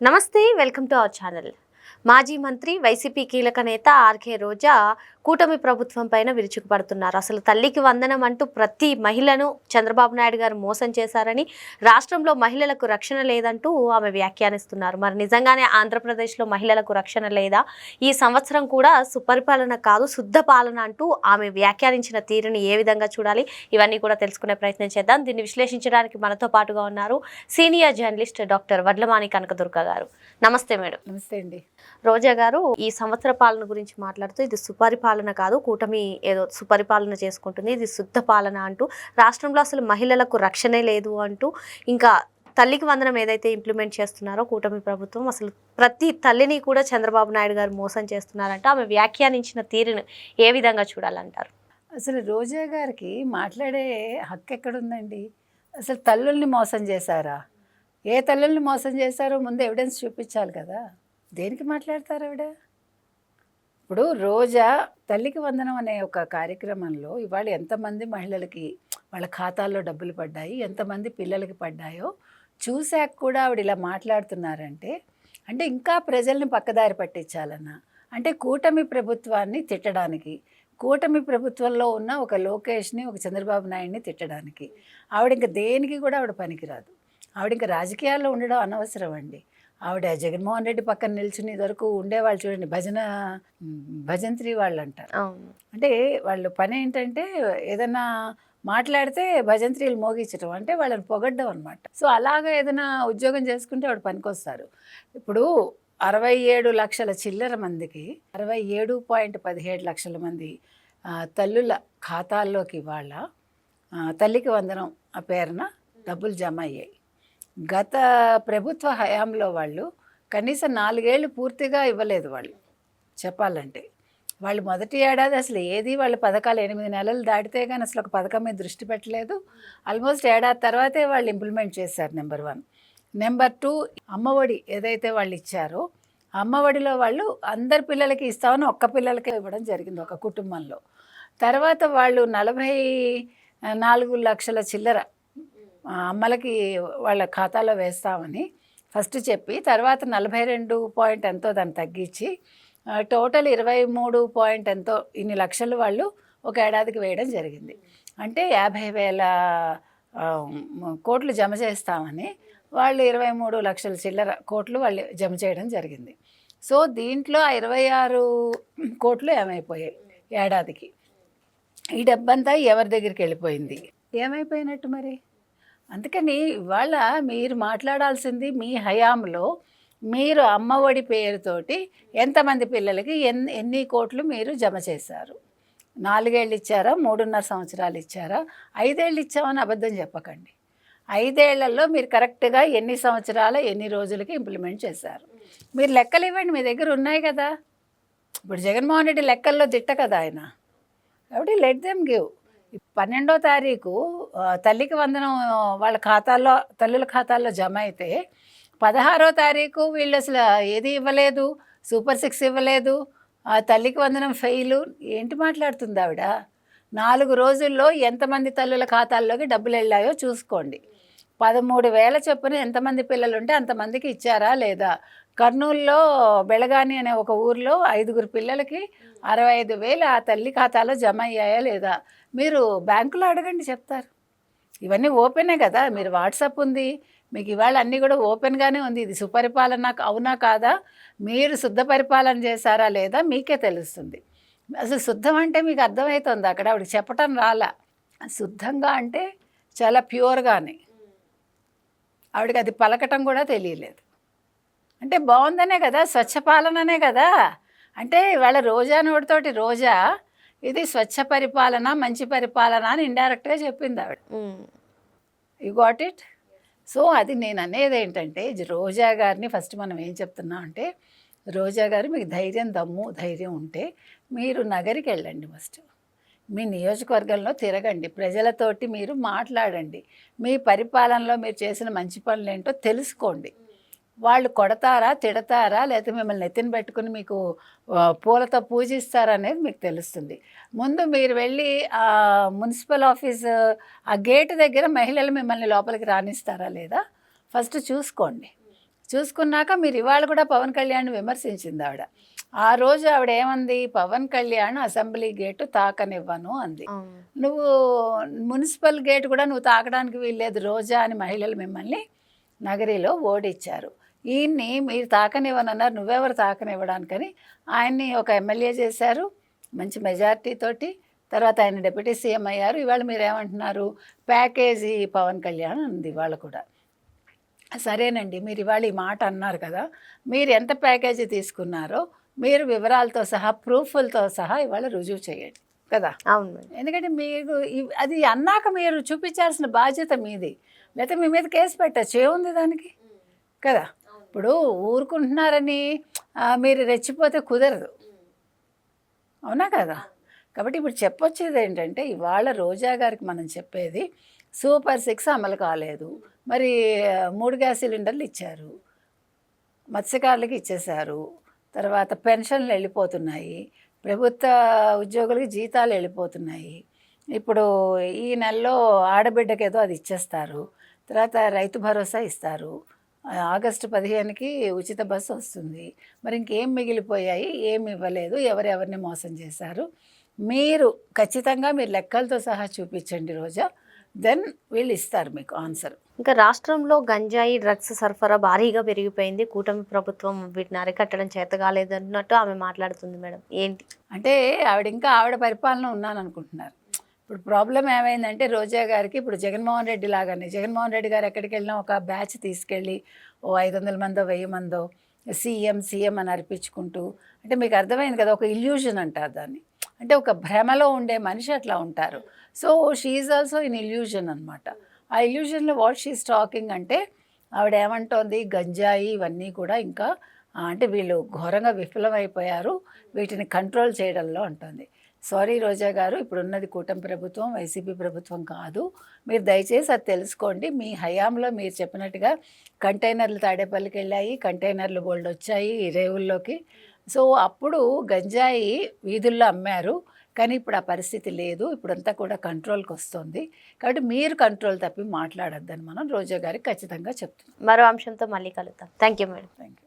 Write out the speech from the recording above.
నమస్తే welcome to our channel. మాజీ మంత్రి వైసీపీ కీలక నేత ఆర్కే రోజా కూటమి ప్రభుత్వం పైన విరుచుకుపడుతున్నారు. అసలు తల్లికి వందనం అంటూ ప్రతి మహిళను చంద్రబాబు నాయుడు గారు మోసం చేశారని రాష్ట్రంలో మహిళలకు రక్షణ లేదంటూ ఆమె వ్యాఖ్యానిస్తున్నారు. మరి నిజంగానే ఆంధ్రప్రదేశ్లో మహిళలకు రక్షణ లేదా? ఈ సంవత్సరం కూడా సుపరిపాలన కాదు శుద్ధ పాలన అంటూ ఆమె వ్యాఖ్యానించిన తీరుని ఏ విధంగా చూడాలి? ఇవన్నీ కూడా తెలుసుకునే ప్రయత్నం చేద్దాం. దీన్ని విశ్లేషించడానికి మనతో పాటుగా ఉన్నారు senior journalist doctor Vadlamani Kanakadurga గారు. నమస్తే మేడం. నమస్తే అండి. రోజా గారు ఈ సంవత్సర పాలన గురించి మాట్లాడుతూ ఇది సుపరిపాలన కాదు కూటమి ఏదో సుపరిపాలన చేసుకుంటుంది. ఇది శుద్ధ పాలన అంటూ రాష్ట్రంలో అసలు మహిళలకు రక్షణే లేదు అంటూ ఇంకా తల్లికి వందనం ఏదైతే ఇంప్లిమెంట్ చేస్తున్నారో కూటమి ప్రభుత్వం అసలు ప్రతి తల్లిని కూడా చంద్రబాబు నాయుడు గారు మోసం చేస్తున్నారంట. ఆమె వ్యాఖ్యానించిన తీరును ఏ విధంగా చూడాలంటారు? అసలు రోజా గారికి మాట్లాడే హక్కు ఎక్కడుందండి? అసలు తల్లుల్ని మోసం చేశారా? ఏ తల్లుల్ని మోసం చేశారో ముందు ఎవిడెన్స్ చూపించాలి కదా. దేనికి మాట్లాడతారు ఆవిడ? ఇప్పుడు రోజా తల్లికి వందనం అనే ఒక కార్యక్రమంలో ఇవాళ ఎంతమంది మహిళలకి వాళ్ళ ఖాతాల్లో డబ్బులు పడ్డాయి ఎంతమంది పిల్లలకి పడ్డాయో చూశాక కూడా ఆవిడ ఇలా మాట్లాడుతున్నారంటే అంటే ఇంకా ప్రజల్ని పక్కదారి పట్టించాలన్న అంటే కూటమి ప్రభుత్వాన్ని తిట్టడానికి కూటమి ప్రభుత్వంలో ఉన్న ఒక లోకేష్ని ఒక చంద్రబాబు నాయుడిని తిట్టడానికి ఆవిడ ఇంకా దేనికి కూడా ఆవిడ పనికిరాదు. ఆవిడ ఇంకా రాజకీయాల్లో ఉండడం అనవసరం అండి. ఆవిడ జగన్మోహన్ రెడ్డి పక్కన నిల్చుని వరకు ఉండేవాళ్ళు చూడండి భజన భజంత్రి వాళ్ళు అంటారు అంటే వాళ్ళు పని ఏంటంటే ఏదైనా మాట్లాడితే భజంత్రీలు మోగించడం అంటే వాళ్ళని పొగడ్డం అనమాట సో అలాగ ఏదైనా ఉద్యోగం చేసుకుంటే వాడు పనికొస్తారు. ఇప్పుడు అరవై ఏడు లక్షల చిల్లర మందికి అరవై ఏడు పాయింట్ పదిహేడు లక్షల మంది తల్లుల ఖాతాల్లోకి వాళ్ళ తల్లికి వందనం ఆ పేరున డబ్బులు జమ అయ్యాయి. గత ప్రభుత్వ హయాంలో వాళ్ళు కనీసం నాలుగేళ్ళు పూర్తిగా ఇవ్వలేదు వాళ్ళు చెప్పాలంటే. వాళ్ళు మొదటి ఏడాది అసలు ఏది వాళ్ళ పథకాలు ఎనిమిది నెలలు దాటితే కానీ అసలు ఒక పథకం మీద దృష్టి పెట్టలేదు. ఆల్మోస్ట్ ఏడాది తర్వాతే వాళ్ళు ఇంప్లిమెంట్ చేశారు number one. Number two Amma Vodi ఏదైతే వాళ్ళు ఇచ్చారో అమ్మఒడిలో వాళ్ళు అందరి పిల్లలకి ఇస్తామని ఒక్క పిల్లలకే ఇవ్వడం జరిగింది ఒక కుటుంబంలో. తర్వాత వాళ్ళు నలభై నాలుగు లక్షల చిల్లర అమ్మలకి వాళ్ళ ఖాతాలో వేస్తామని ఫస్ట్ చెప్పి తర్వాత నలభై రెండు పాయింట్ ఎంతో దాన్ని తగ్గించి టోటల్ ఇరవై మూడు పాయింట్ ఎంతో ఇన్ని లక్షలు వాళ్ళు ఒక ఏడాదికి వేయడం జరిగింది. అంటే యాభై వేల కోట్లు జమ చేస్తామని వాళ్ళు ఇరవై మూడు లక్షల చిల్లర కోట్లు వాళ్ళు జమ చేయడం జరిగింది. సో దీంట్లో ఆ ఇరవై ఆరు కోట్లు ఏమైపోయాయి ఏడాదికి. ఈ డబ్బంతా ఎవరి దగ్గరికి వెళ్ళిపోయింది? ఏమైపోయినట్టు మరి? అందుకని ఇవాళ మీరు మాట్లాడాల్సింది మీ హయాంలో మీరు అమ్మఒడి పేరుతోటి ఎంతమంది పిల్లలకి ఎన్ ఎన్ని కోట్లు మీరు జమ చేశారు? నాలుగేళ్ళు ఇచ్చారా? మూడున్నర సంవత్సరాలు ఇచ్చారా? ఐదేళ్ళు ఇచ్చామని అబద్ధం చెప్పకండి. ఐదేళ్ళలో మీరు కరెక్ట్గా ఎన్ని సంవత్సరాల ఎన్ని రోజులకి ఇంప్లిమెంట్ చేశారు? మీరు లెక్కలు ఇవ్వండి మీ దగ్గర ఉన్నాయి కదా. ఇప్పుడు జగన్మోహన్ రెడ్డి లెక్కల్లో తిట్ట కదా ఆయన. కాబట్టి లెట్ దెమ్ గివ్. పన్నెండో తారీఖు తల్లికి వందనం వాళ్ళ ఖాతాల్లో తల్లుల ఖాతాల్లో జమ అయితే పదహారో తారీఖు వీళ్ళు అసలు ఏది ఇవ్వలేదు సూపర్ సిక్స్ ఇవ్వలేదు ఆ తల్లికి వందనం ఫెయిలు ఏంటి మాట్లాడుతుంది ఆవిడ? నాలుగు రోజుల్లో ఎంతమంది తల్లుల ఖాతాల్లోకి డబ్బులు వెళ్ళాయో చూసుకోండి. పదమూడు వేల చొప్పున ఎంతమంది పిల్లలు ఉంటే అంతమందికి ఇచ్చారా లేదా? కర్నూలులో బెళగాని అనే ఒక ఊర్లో ఐదుగురు పిల్లలకి అరవై ఐదు వేలు ఆ తల్లి ఖాతాలో జమ అయ్యాయా లేదా? మీరు బ్యాంకులో అడగండి చెప్తారు. ఇవన్నీ ఓపెనే కదా మీరు వాట్సాప్ ఉంది మీకు ఇవాళ అన్నీ కూడా ఓపెన్గానే ఉంది ఇది సుపరిపాలన అవునా కాదా మీరు శుద్ధ పరిపాలన చేశారా లేదా మీకే తెలుస్తుంది. అసలు శుద్ధం అంటే మీకు అర్థమవుతుంది అక్కడ ఆవిడకి చెప్పటం రాలా. శుద్ధంగా అంటే చాలా ప్యూర్గానే. ఆవిడకి అది పలకటం కూడా తెలియలేదు. అంటే బాగుందనే కదా స్వచ్ఛ పాలననే కదా. అంటే ఇవాళ రోజా నోటితోటి రోజా ఇది స్వచ్ఛ పరిపాలన మంచి పరిపాలన అని ఇండైరెక్ట్గా చెప్పింది ఆవిడ. యు గాట్ ఇట్ సో అది నేను అనేది ఏంటంటే రోజా గారిని ఫస్ట్ మనం ఏం చెప్తున్నాం అంటే రోజా గారు మీకు ధైర్యం దమ్ము ధైర్యం ఉంటే మీరు నగరికి వెళ్ళండి ఫస్ట్ మీ నియోజకవర్గంలో తిరగండి. ప్రజలతోటి మీరు మాట్లాడండి. మీ పరిపాలనలో మీరు చేసిన మంచి పనులు ఏంటో తెలుసుకోండి. వాళ్ళు కొడతారా తిడతారా లేకపోతే మిమ్మల్ని ఎత్తిన పెట్టుకుని మీకు పూలతో పూజిస్తారా అనేది మీకు తెలుస్తుంది. ముందు మీరు వెళ్ళి ఆ మున్సిపల్ ఆఫీస్ ఆ గేట్ దగ్గర మహిళలు మిమ్మల్ని లోపలికి రాణిస్తారా లేదా? ఫస్ట్ చూసుకోండి. చూసుకున్నాక మీరు ఇవాళ కూడా పవన్ కళ్యాణ్ విమర్శించింది ఆవిడ. ఆ రోజు ఆవిడ ఏమంది? పవన్ కళ్యాణ్ అసెంబ్లీ గేటు తాకనివ్వను అంది. నువ్వు మున్సిపల్ గేట్ కూడా నువ్వు తాకడానికి వీల్లేదు రోజా అని మహిళలు మిమ్మల్ని నగరిలో ఓడిచ్చారు. ఈయన్ని మీరు తాకనివ్వనన్నారు నువ్వెవరు తాకనివ్వడానికని ఆయన్ని ఒక ఎమ్మెల్యే చేశారు. మంచి మెజారిటీ తోటి. తర్వాత ఆయన డిప్యూటీ సీఎం అయ్యారు. ఇవాళ మీరు ఏమంటున్నారు ప్యాకేజీ పవన్ కళ్యాణ్ ఉంది ఇవాళ కూడా. సరేనండి మీరు ఇవాళ ఈ మాట అన్నారు కదా మీరు ఎంత ప్యాకేజీ తీసుకున్నారో మీరు వివరాలతో సహా ప్రూఫ్లతో సహా ఇవాళ రుజువు చేయండి కదా. అవును ఎందుకంటే మీకు ఇవ్- అది అన్నాక మీరు చూపించాల్సిన బాధ్యత మీది. లేకపోతే మీ మీద కేసు పెట్టచ్చు. ఏముంది దానికి? కదా. ఇప్పుడు ఊరుకుంటున్నారని మీరు రెచ్చిపోతే కుదరదు. అవునా కదా? కాబట్టి ఇప్పుడు చెప్పొచ్చేది ఏంటంటే ఇవాళ రోజా గారికి మనం చెప్పేది సూపర్ సిక్స్ అమలు కాలేదు. మరి మూడు గ్యాస్ సిలిండర్లు ఇచ్చారు. మత్స్యకారులకి ఇచ్చేశారు. తర్వాత పెన్షన్లు వెళ్ళిపోతున్నాయి. ప్రభుత్వ ఉద్యోగులకి జీతాలు వెళ్ళిపోతున్నాయి. ఇప్పుడు ఈ నెలలో ఆడబిడ్డకి ఏదో అది ఇచ్చేస్తారు. తర్వాత రైతు భరోసా ఇస్తారు. ఆగస్టు పదిహేనుకి ఉచిత బస్సు వస్తుంది. మరి ఇంకేం మిగిలిపోయాయి? ఏమి ఇవ్వలేదు. ఎవరెవరిని మోసం చేశారు? మీరు ఖచ్చితంగా మీరు లెక్కలతో సహా చూపించండి రోజా. దెన్ వీళ్ళు ఇస్తారు మీకు ఆన్సర్. ఇంకా రాష్ట్రంలో గంజాయి డ్రగ్స్ సరఫరా భారీగా పెరిగిపోయింది. కూటమి ప్రభుత్వం వీటిని అరికట్టడం చేత కాలేదన్నట్టు ఆమె మాట్లాడుతుంది మేడం. ఏంటి? అంటే ఆవిడ ఇంకా ఆవిడ పరిపాలన ఉన్నాను అనుకుంటున్నారు ఇప్పుడు ప్రాబ్లం ఏమైందంటే రోజా గారికి ఇప్పుడు జగన్మోహన్ రెడ్డి లాగానే జగన్మోహన్ రెడ్డి గారు ఎక్కడికి వెళ్ళినా ఒక బ్యాచ్ తీసుకెళ్ళి ఓ ఐదు వందల మందో వెయ్యి మందో సీఎం సీఎం అని అర్పించుకుంటూ అంటే మీకు అర్థమైంది కదా ఒక ఇల్యూజన్ అంటారు దాన్ని. అంటే ఒక భ్రమలో ఉండే మనిషి అట్లా ఉంటారు. So she also in illusion అనమాట ఆ ఇల్యూజన్లో వాట్ షీఈ్ టాకింగ్ అంటే ఆవిడ ఏమంటోంది గంజాయి ఇవన్నీ కూడా ఇంకా అంటే వీళ్ళు ఘోరంగా విఫలమైపోయారు వీటిని కంట్రోల్ చేయడంలో అంటుంది. సారీ రోజా గారు ఇప్పుడున్నది కూటమి ప్రభుత్వం వైసీపీ ప్రభుత్వం కాదు. మీరు దయచేసి అది తెలుసుకోండి. మీ హయాంలో మీరు చెప్పినట్టుగా కంటైనర్లు తాడేపల్లికి వెళ్ళాయి కంటైనర్లు బోల్డ్ వచ్చాయి రేవుల్లోకి. సో అప్పుడు గంజాయి వీధుల్లో అమ్మారు కానీ ఇప్పుడు ఆ పరిస్థితి లేదు. ఇప్పుడంతా కూడా కంట్రోల్కి వస్తుంది. కాబట్టి మీరు కంట్రోల్ తప్పి మాట్లాడొద్దని మనం రోజా గారికి ఖచ్చితంగా చెప్తున్నాం. మరో అంశంతో మళ్ళీ కలుద్దాం. Thank you madam. Thank you